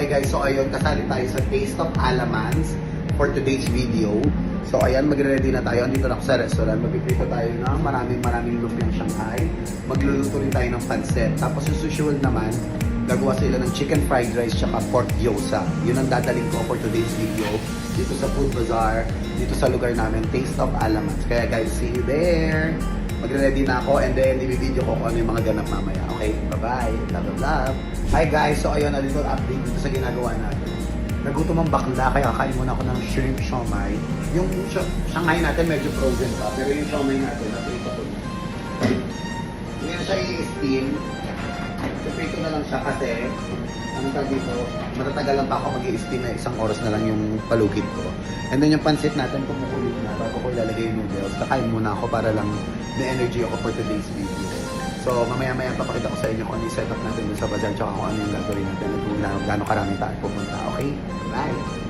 Okay guys, so ayun, kasali tayo sa Taste of Alamans for today's video. So ayan, magre-ready na tayo. Andito na ako sa restaurant. Magpiprito tayo ng maraming maraming lumpiang Shanghai. Magluluto rin tayo ng pancet. Tapos as usual naman, gagawa sila ng chicken fried rice tsaka pork gyoza. Yun ang dadaling ko for today's video. Dito sa Food Bazaar, dito sa lugar namin, Taste of Alamans. Kaya guys, see you there! Magre-ready na ako and then i-video ko kung ano yung mga ganap mamaya. Okay? Bye-bye! Love, love, love! Hi guys! So ayun, a little update dito sa ginagawa natin. Nagutom ang bakla, kaya kain muna ako ng shrimp siomai. Yung sh- Shanghai natin medyo frozen pa, pero yung siomai natin, naprito ko na. Na siya i-steam. Prito na lang siya kasi, ano tawag dito, matatagal lang pa ako mag steam na isang oras na lang yung palugid ko. And then yung pansit natin, kumukulit na, bago ko ilalagay yung noodles, kakain muna ako para lang may energy ako for today's video. So, mamaya-maya papakita ko sa inyo kung ano yung setup natin dun sa bazaar tsaka kung ano yung gagawin natin at kung gaano karaming tao pupunta. Okay? Bye!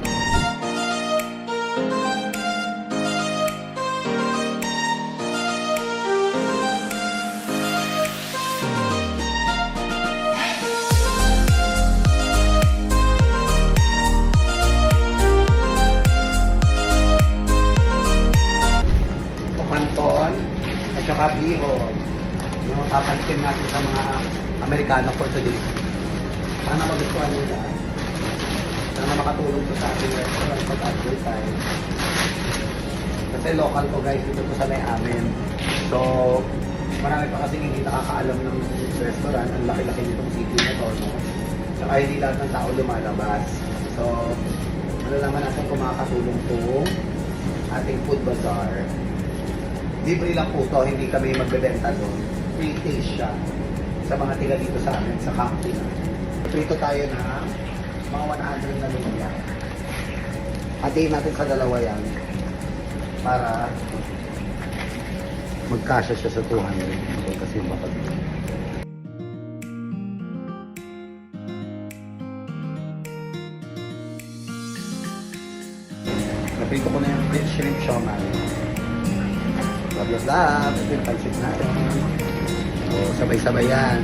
Yung papansin natin sa mga Amerikano for today. Sana magustuhan nila. Sana makatulong to sa ating restaurant pag-advertise. Kasi local ko guys, dito to sa may amin. So, marami pa kasi hindi nakakaalam ng restaurant. Ang laki-laki nitong city na to, no? Saka hindi lahat ng tao lumalabas. So, malalaman natin kung makakatulong to ating food bazaar. Libre lang po to, hindi kami magbebenta doon. Free taste siya sa mga tiga dito sa amin, sa county. Prito tayo na mga 100 na lumpia. Hatiin natin sa dalawa yan para magkasya siya sa 200. Okay, kasi bakal. Naprito ko na yung shrimp siomai. Love, love. Ito yung pansit natin. So, sabay-sabay yan.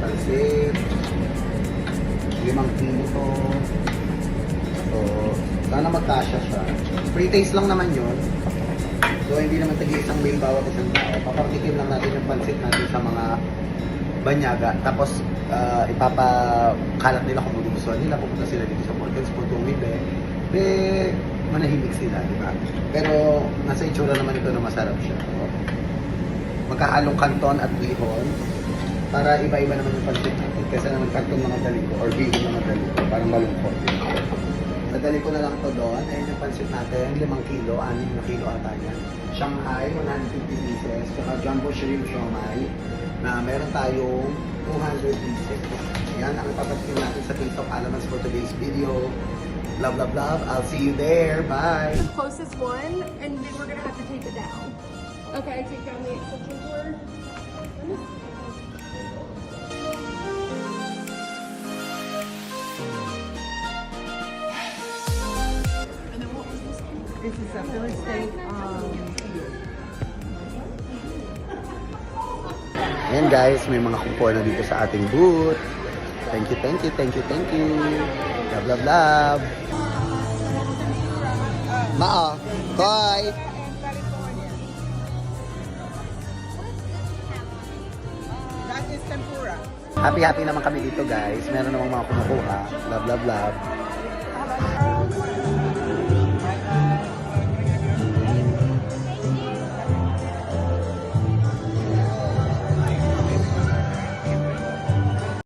Pansit. Limang kilo to. Sana magkasya siya. Free taste lang naman yun. So, hindi naman tagi isang meal bawat isang tao. Papartikim lang natin yung pansit natin sa mga banyaga. Tapos, uh, ipapakalat nila kung magugustuhan nila. Pupunta sila dito sa Morgan's Food kung hindi. Eh, manahimik sila, di ba? Pero, nasa itsura naman ito na masarap siya. So, magkahalong kanton at bihon para iba-iba naman yung pansit natin. Kesa naman kanton mga daliko or bihon mga daliko. Parang malungkot. Nadali ko na lang to doon. Ayun yung pansit natin, 5 kilo, 6 na kilo ata niya. Shanghai, 150 pieces. Saka jumbo shrimp siomai na meron tayong 200 pieces. Yan ang ipapatikin natin sa of Alamans for today's video. Love, love, love. I'll see you there. Bye! closest one, and then we're gonna have to tape it down. Okay, take down the extension cord. This is a Philly steak. Um, Ayan guys, may mga kukuha na dito sa ating booth. Thank you, thank you, thank you, thank you. Love, love, love. Is tempura. Happy-happy naman kami dito guys. Meron namang mga kumukuha. Love, love, love.